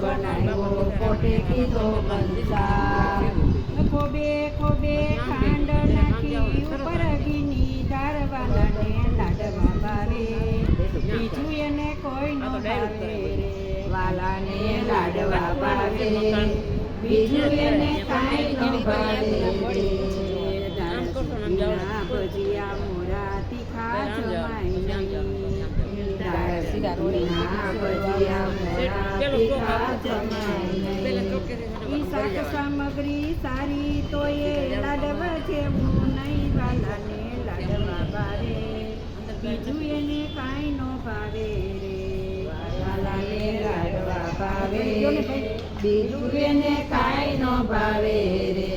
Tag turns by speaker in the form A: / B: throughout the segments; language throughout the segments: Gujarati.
A: બનાવ્યો પોતે
B: ખોબે ખોબે ખાંડ નાખી ઉપર ધારવાલાને લાડવા ભાવે. બીજું એને કોઈ ન
A: વાલાને લાડવા ભાવે. બીજું એને
B: ભજીયા મોરા તીખા જમાય સામગ્રી સારી તો એ લાડવા છે નહીં વાલાને લાડવા ભાવે બીજું એને કાંઈ ન ભાવે રે.
A: વાલાને લાડવા ભાવે બીજું એને કાંઈ ન ભાવે રે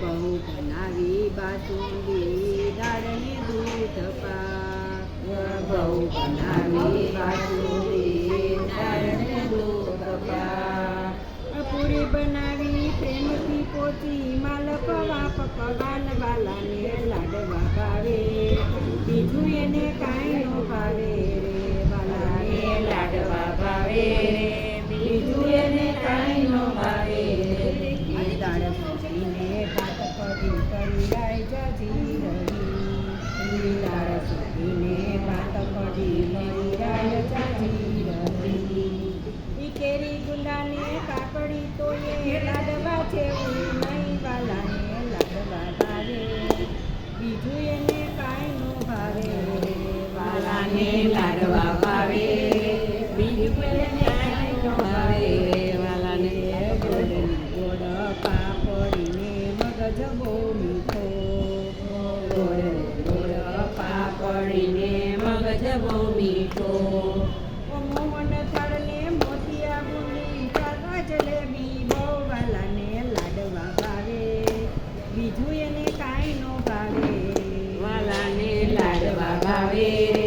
B: બહુ બનાવી બાસુંદી દાળને દૂધ પાક
A: બહુ બનાવી દૂધ
B: પૂરી બનાવી પ્રેમથી પોતી માલપવા પકવાન વાલાને લાડવા ભાવે. બીજું એને કાંઈ ન ભાવે રે વાલાને
A: લાડવા ભાવે રે. બીજું એને કાંઈ ન ભાવે
B: દાળ સૂકીને ભાત કરી કરી વાલાને લાડવા ભાવે. બીજું કાંઈ ભાવે
A: વાલાને
B: ગોળ પાપડીને મગજ બહુ મીઠો
A: ગોળ પાપડીને મગજ બહુ મીઠો
B: બીજું એને કાંઈ ન ભાવે
A: વાલાને લાડવા ભાવે.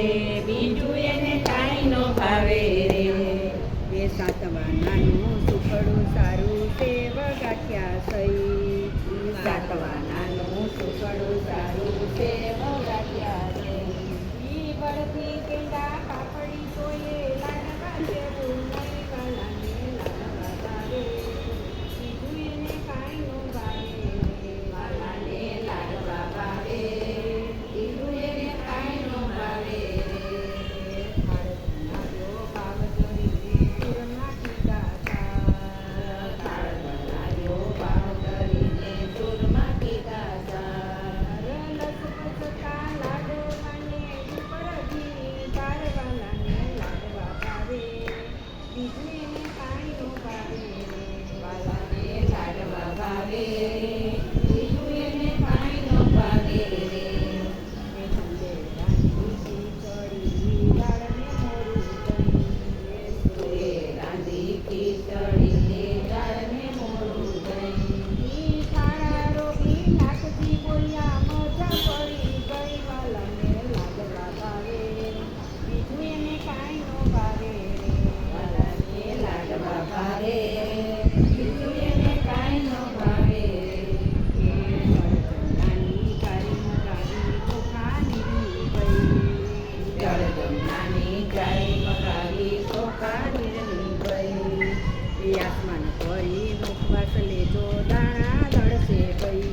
A: રે આસમાન કરી મુખવાસ
B: લેજો દાણા દળશે ભાઈ.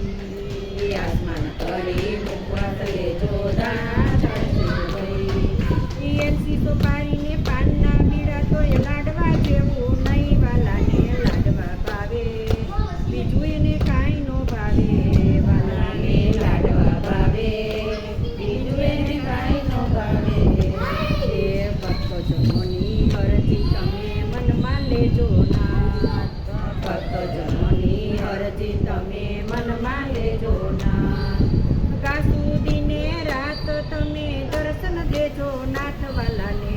B: એ આસમાન કરી
A: મુખવાસ લેજો દાણા દળશે ભાઈ. એલસી
B: તો પાણીને પાનના બીડા તો એ લાડવા જેવું નહીં વાલાને લાડવા ભાવે. બીજું એને કાંઈ નો ભાવે,
A: વાલાને લાડવા ભાવે. બીજું એને કાંઈ નો ભાવે. એ ભક્તો પરથી તમે મનમાં લેજો ના.
B: અરજી તમે મનમાં લેજો
A: ના. કાસુદીને રાત તમે
B: દર્શન દેજો નાથવાલાને.